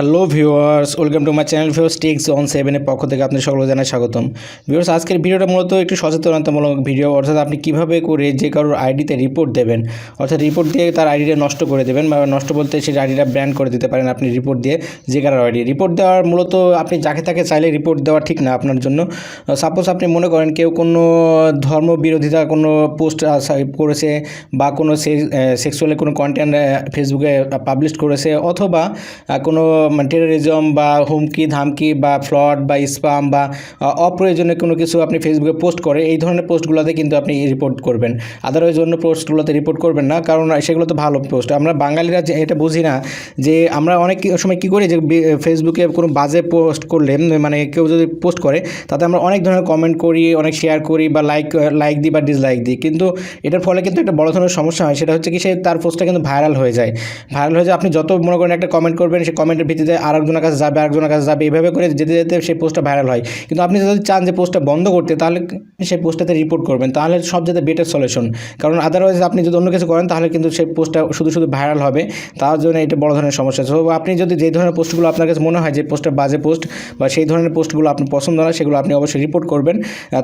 Hello viewers, welcome to my channel viewers techs on সেভেনের পক্ষ থেকে আপনাদের সকলকে জানাই স্বাগতম। ভিউয়ার্স, আজকের ভিডিওটা মূলত একটু সচেতনতামূলক ভিডিও, অর্থাৎ আপনি কীভাবে করে যে কারোর আইডিতে রিপোর্ট দেবেন, অর্থাৎ রিপোর্ট দিয়ে তার আইডিটা নষ্ট করে দেবেন বা নষ্ট বলতে সেই আইডিটা ব্যান করে দিতে পারেন আপনি রিপোর্ট দিয়ে যে কারোর আইডি। রিপোর্ট দেওয়ার মূলত আপনি যাকে তাকে চাইলে রিপোর্ট দেওয়া ঠিক না আপনার জন্য। সাপোজ আপনি মনে করেন কেউ কোনো ধর্ম বিরোধিতা, কোনো পোস্ট করেছে বা কোনো সেক্সুয়ালি কোনো কন্টেন্ট ফেসবুকে পাবলিশ করেছে, অথবা কোনো টেরোরিজম বা হুমকি, ধামকি বা ফ্লড বা স্পাম বা অপ্রয়োজনীয় কোনো কিছু আপনি ফেসবুকে পোস্ট করে, এই ধরনের পোস্টগুলোতে কিন্তু আপনি রিপোর্ট করবেন। আদারওয়াইজ অন্য পোস্টগুলোতে রিপোর্ট করবেন না, কারণ সেগুলো তো ভালো পোস্ট আমরা বাঙালিরা যে এটা বুঝি না, যে আমরা অনেক সময় কী করি যে ফেসবুকে কোনো বাজে পোস্ট করলে মানে কেউ যদি পোস্ট করে, তাতে আমরা অনেক ধরনের কমেন্ট করি, অনেক শেয়ার করি বা লাইক লাইক দিই বা ডিসলাইক দিই। কিন্তু এটার ফলে কিন্তু একটা বড় ধরনের সমস্যা হয়, সেটা হচ্ছে কি সে তার পোস্টটা কিন্তু ভাইরাল হয়ে যায়। ভাইরাল হয়ে যায়, আপনি যত মনে করেন একটা কমেন্ট করবেন সেই কমেন্টের ভিত্তিতে আরেকজনের কাছে যাবে, আরেকজনের কাছে যাবে এইভাবে করে যেতে যেতে সেই পোস্টটা ভাইরাল হয়। কিন্তু আপনি যদি চান যে পোস্টটা বন্ধ করতে, তাহলে সেই পোস্টটাতে রিপোর্ট করবেন। তাহলে সব যেতে বেটার সলিউশন কারণ আদারওয়াইজ আপনি যদি অন্য কিছু করেন, তাহলে কিন্তু সেই পোস্টটা শুধু শুধু ভাইরাল হবে। তার জন্য এটা বড় ধরনের সমস্যা। সো আপনি যদি যে ধরনের পোস্টগুলো আপনার কাছে মনে হয় যে পোস্টটা বাজে পোস্ট বা সেই ধরনের পোস্টগুলো আপনি পছন্দ না, সেগুলো আপনি অবশ্যই রিপোর্ট করবেন।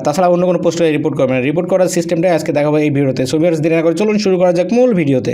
তাছাড়া অন্য কোনো পোস্টে রিপোর্ট করবেন রিপোর্ট করার সিস্টেমটাই আজকে দেখাবো এই ভিডিওতে। সো ভিউয়ার্স দেরি করে চলুন শুরু করা যাক মূল ভিডিওতে।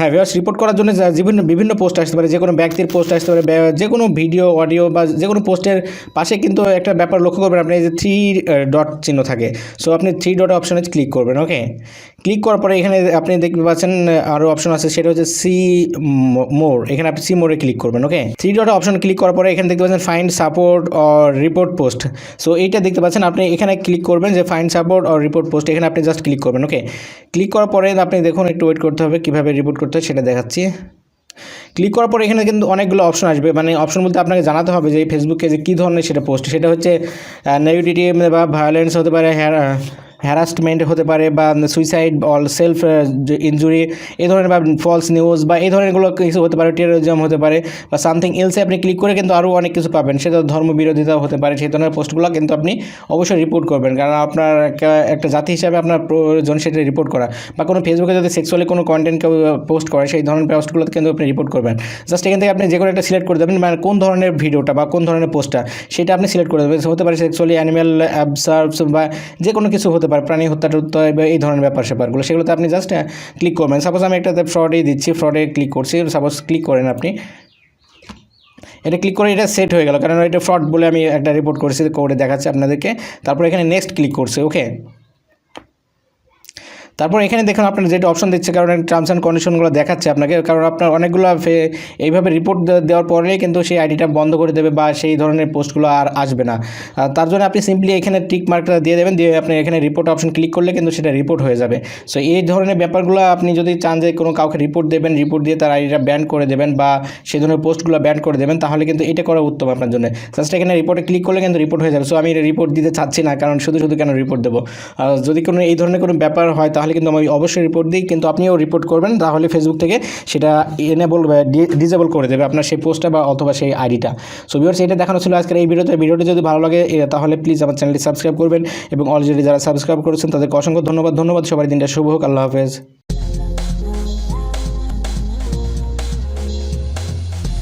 হ্যাঁ ভিউয়ার্স রিপোর্ট করার জন্য বিভিন্ন বিভিন্ন পোস্ট আসতে পারে যে কোনো ব্যক্তির পোস্ট আসতে পারে যে কোনো ভিডিও অডিও বা যে কোনো পোস্টের পাশে কিন্তু একটা ব্যাপার লক্ষ্য করবেন আপনি যে থ্রি ডট চিহ্ন থাকে। সো আপনি থ্রি ডট অপশনে ক্লিক করবেন ওকে ক্লিক করার পরে এখানে আপনি দেখতে পাচ্ছেন আরও অপশন আছে, সেটা হচ্ছে সি মোর এখানে আপনি সি মোরে ক্লিক করবেন okay three dot option click করার পরে এখানে দেখতে পাচ্ছেন find support or report post so এইটা দেখতে পাচ্ছেন, আপনি এখানে ক্লিক করবেন যে find support or report post এখানে আপনি জাস্ট ক্লিক করবেন ওকে ক্লিক করার পরে আপনি দেখুন, একটু ওয়েট করতে হবে, কীভাবে রিপোর্ট করতে হয় সেটা দেখাচ্ছি। ক্লিক করার পর এখানে কিন্তু অনেকগুলো অপশন আসবে। মানে অপশন বলতে আপনাকে জানাতে হবে যে ফেসবুকে যে কী ধরনের সেটা পোস্ট সেটা হচ্ছে নেগেটিভ বা ভায়োলেন্স হতে পারে হ্যারাসমেন্ট হতে পারে বা সুইসাইড অল সেলফ ইনজুরি এই ধরনের বা ফলস নিউজ বা এই ধরনেরগুলো কিছু হতে পারে টেরোরিজম হতে পারে বা সামথিং এলসে আপনি ক্লিক করে কিন্তু আরও অনেক কিছু পাবেন। সেটা ধর্ম বিরোধিতাও হতে পারে, সেই ধরনের পোস্টগুলো কিন্তু আপনি অবশ্যই রিপোর্ট করবেন। কারণ আপনার একটা- জাতি হিসাবে আপনার প্রয়োজন সেটা রিপোর্ট করা। বা কোনো ফেসবুকে যদি সেক্সুয়ালি কোনো কন্টেন্ট কেউ পোস্ট করে, সেই ধরনের পোস্টগুলোতে কিন্তু আপনি রিপোর্ট করবেন। জাস্ট এখান থেকে আপনি যে কোনো একটা সিলেক্ট করে দেবেন মানে কোন ধরনের ভিডিওটা বা কোন ধরনের পোস্টটা সেটা আপনি সিলেক্ট করে দেবেন। হতে পারে সেক্সুয়ালি অ্যানিম্যাল অ্যাবসার্ভস বা যে কোনো কিছু হতে পারে প্রাণী হত্যা টত্যা বা এই ধরনের ব্যাপার স্যাপারগুলো, সেগুলোতে আপনি জাস্ট ক্লিক করবেন। সাপোজ আমি একটা ফ্রডেই দিচ্ছি ফ্রডে ক্লিক করছি সাপোজ ক্লিক করেন আপনি। এটা ক্লিক করে এটা সেট হয়ে গেল, কারণ এটা ফ্রড বলে আমি একটা রিপোর্ট করেছি করে দেখাচ্ছি আপনাদেরকে। তারপর এখানে নেক্সট ক্লিক করছে ওকে তারপর এখানে দেখুন আপনার যেটা অপশন দিচ্ছে, কারণ টার্মস অ্যান্ড কন্ডিশনগুলো দেখাচ্ছে আপনাকে, কারণ আপনার অনেকগুলো এইভাবে রিপোর্ট দেওয়ার পরেই কিন্তু সেই আইডিটা বন্ধ করে দেবে বা সেই ধরনের পোস্টগুলো আর আসবে না। তার জন্য আপনি সিম্পলি এখানে টিক মার্কটা দিয়ে দেবেন, দিয়ে আপনি এখানে রিপোর্ট অপশন ক্লিক করলে কিন্তু সেটা রিপোর্ট হয়ে যাবে। সো এই ধরনের ব্যাপারগুলো আপনি যদি চান যে কোনো কাউকে রিপোর্ট দেবেন রিপোর্ট দিয়ে তার আইডিটা ব্যান করে দেবেন বা সেই ধরনের পোস্টগুলো ব্যান করে দেবেন, তাহলে কিন্তু এটা করা উত্তম আপনার জন্য। জাস্ট এখানে রিপোর্টে ক্লিক করলে কিন্তু রিপোর্ট হয়ে যাবে। সো আমি রিপোর্ট দিতে চাচ্ছি না, কারণ শুধু শুধু কেন রিপোর্ট দেবো? যদি কোনো, এই ধরনের কোনো ব্যাপার হয় তাহলে কিন্তু আমি অবশ্যই রিপোর্ট দিই, কিন্তু আপনিও রিপোর্ট করবেন, তাহলে ফেসবুক থেকে সেটা এনেবল ডিজেবল করে দেবে আপনার সেই পোস্টটা বা অথবা সেই আইডিটা সো ভিউয়ার্স এটা দেখানো ছিল আজকের এই ভিডিওতে। ভিডিওটি যদি ভালো লাগে তাহলে প্লিজ আমার চ্যানেলটি সাবস্ক্রাইব করবেন এবং অলরেডি যারা সাবস্ক্রাইব করেছেন, তাদেরকে অসংখ্য ধন্যবাদ। ধন্যবাদ সবার দিনটা শুভ হোক। আল্লাহ হাফেজ।